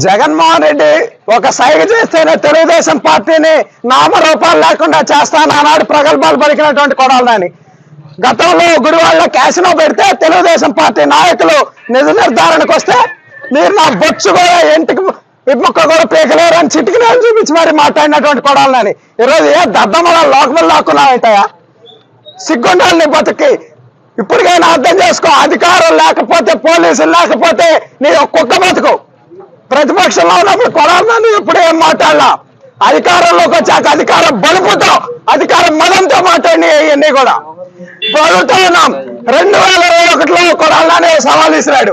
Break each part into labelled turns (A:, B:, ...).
A: జగన్మోహన్ రెడ్డి ఒక సైగ చేస్తేనే తెలుగుదేశం పార్టీని నామరూపాలు లేకుండా చేస్తాను ఆనాడు ప్రగల్భాలు పలికినటువంటి కొడాలని గతంలో గుడివాళ్ళ క్యాసినో పెడితే తెలుగుదేశం పార్టీ నాయకులు నిజ నిర్ధారణకు వస్తే మీరు నా బొచ్చు కూడా ఇంటికి విముక్క కూడా పీకలేరు అని చిటికిన చూపించి మరి మాట్లాడినటువంటి కొడాలని. ఈరోజు ఏ దద్దమల లోకములు లాక్కున్నావుంటాయా సిగ్గుండాలి నీ బతుకి ఇప్పటికైనా అర్థం చేసుకో అధికారం లేకపోతే పోలీసులు లేకపోతే నీ కుక్క బతుకు. ప్రతిపక్షంలో ఉన్నప్పుడు కొడాలని ఇప్పుడు ఏం మాట్లాడలా. అధికారంలోకి వచ్చాక అధికారం బలుపుతో అధికారం మదంతో మాట్లాడి ఇవన్నీ కూడా. ఇప్పుడు అడుగుతా ఉన్నాం. రెండు వేల ఇరవై ఒకటిలో కొడాలని సవాల్ ఇసిరాడు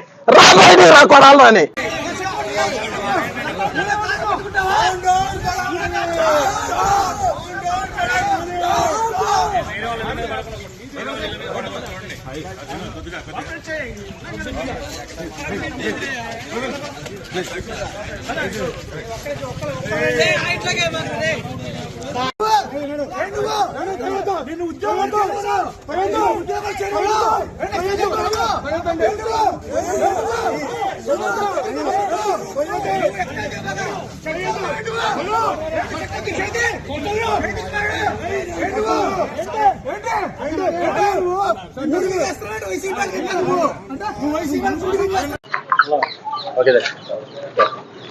A: రా బయటికి రా కొడాలి అని.
B: నేను ఉద్యోగంతో ఉద్యోగం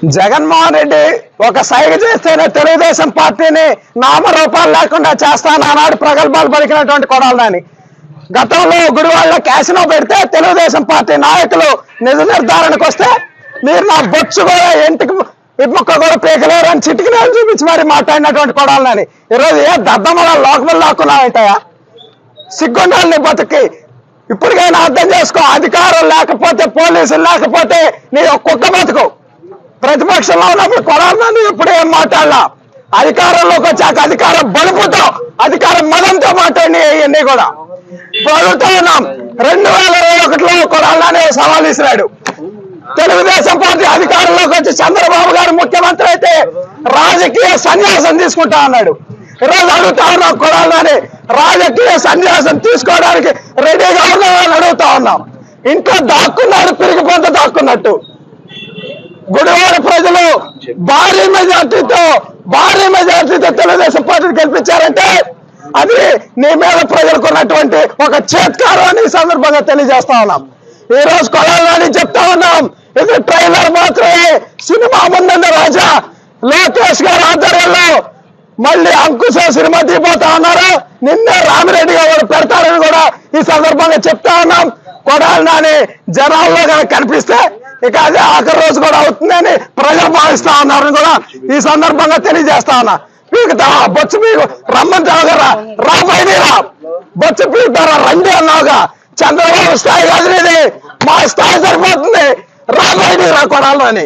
A: జగన్మోహన్ రెడ్డి ఒక సైగ చేస్తేనే తెలుగుదేశం పార్టీని నామరూపాలు లేకుండా చేస్తాను ఆనాడు ప్రగల్భాలు పలికినటువంటి కొడాలని గతంలో గుడివాళ్ళ క్యాసినో పెడితే తెలుగుదేశం పార్టీ నాయకులు నిజ నిర్ధారణకు వస్తే మీరు నా బొచ్చు కూడా ఇంటికి విముక్క కూడా పీకలేరు అని చిటికిన చూపించి మరి మాట్లాడినటువంటి కొడాలని ఈరోజు ఏ దద్దమల లోకములు లాక్కున్నావుంటాయా సిగ్గుండాలని బతుకి ఇప్పటికైనా అర్థం చేసుకో అధికారం లేకపోతే పోలీసులు లేకపోతే నీ కుక్క బతుకు. ప్రతిపక్షంలో ఉన్నప్పుడు కొడాలని ఇప్పుడు ఏం మాట్లాడలా. అధికారంలోకి వచ్చాక అధికారం బలుపుతో అధికారం మదంతో మాట్లాడి ఇవన్నీ కూడా. ఇప్పుడు అడుగుతా ఉన్నాం రెండు వేల ఇరవై ఒకటిలో కొడాలని సవాల్ ఇసిరాడు తెలుగుదేశం పార్టీ అధికారంలోకి వచ్చి చంద్రబాబు గారు ముఖ్యమంత్రి అయితే రాజకీయ సన్యాసం తీసుకుంటా అన్నాడు. ఈరోజు అడుగుతా ఉన్నాం కొడాలని రాజకీయ సన్యాసం తీసుకోవడానికి రెడీగా ఉన్నామని అడుగుతా ఉన్నాం. ఇంట్లో దాక్కున్నాడు పిరిగి పొంత దాక్కున్నట్టు. గుడివాడ ప్రజలు భారీ మెజార్టీతో భారీ మెజార్టీతో తెలుగుదేశం పార్టీని గెలిపించారంటే అది నీ మీద ప్రజలకు ఉన్నటువంటి ఒక చేత్కారం అని ఈ సందర్భంగా తెలియజేస్తా ఉన్నాం. ఈ రోజు కొలాలని చెప్తా ఉన్నాం. ఇది ట్రైలర్ మాత్రమే. సినిమా ముందున్న రాజా. లోకేష్ గారి ఆధ్వర్యంలో మళ్ళీ అంకుశ సినిమా తీపోతా ఉన్నారు. నిన్నే రామిరెడ్డి గారు పెడతారని కూడా ఈ సందర్భంగా చెప్తా ఉన్నాం. కొడాలి నాని జనాల్లో కనుక కనిపిస్తే ఇక అదే ఆఖరి రోజు కూడా అవుతుందని ప్రజలు భావిస్తా ఉన్నారని కూడా ఈ సందర్భంగా తెలియజేస్తా ఉన్నా. మీకు బొచ్చు మీకు రమ్మని తాగరా రా బయటికి బొచ్చు పీకుతారా రండి అన్నావుగా. చంద్రబాబు స్థాయి కాదు మా స్థాయి సరిపోతుంది. రా బయటికి కొడాలని